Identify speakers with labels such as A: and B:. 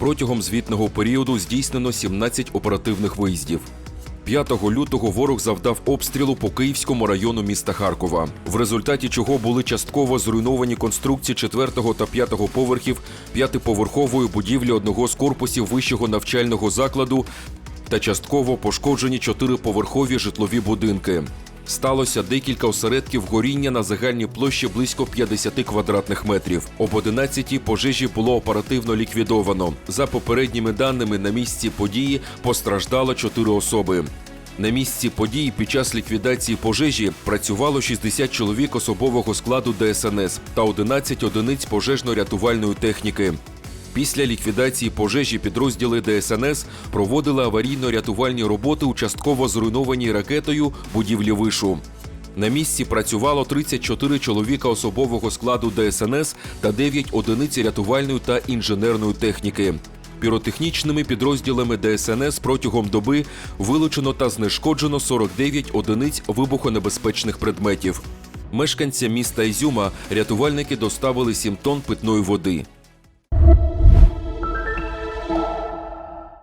A: Протягом звітного періоду здійснено 17 оперативних виїздів. 5 лютого ворог завдав обстрілу по Київському району міста Харкова, в результаті чого були частково зруйновані конструкції 4 та 5 поверхів п'ятиповерхової будівлі одного з корпусів вищого навчального закладу та частково пошкоджені чотириповерхові житлові будинки. Сталося декілька осередків горіння на загальній площі близько 50 квадратних метрів. Об 11 пожежі було оперативно ліквідовано. За попередніми даними, на місці події постраждало 4 особи. На місці події під час ліквідації пожежі працювало 60 чоловік особового складу ДСНС та 11 одиниць пожежно-рятувальної техніки. Після ліквідації пожежі підрозділи ДСНС проводили аварійно-рятувальні роботи у частково зруйнованій ракетою будівлі вишу. На місці працювало 34 чоловіка особового складу ДСНС та 9 одиниць рятувальної та інженерної техніки. Піротехнічними підрозділами ДСНС протягом доби вилучено та знешкоджено 49 одиниць вибухонебезпечних предметів. Мешканцям міста Ізюма рятувальники доставили 7 тонн питної води.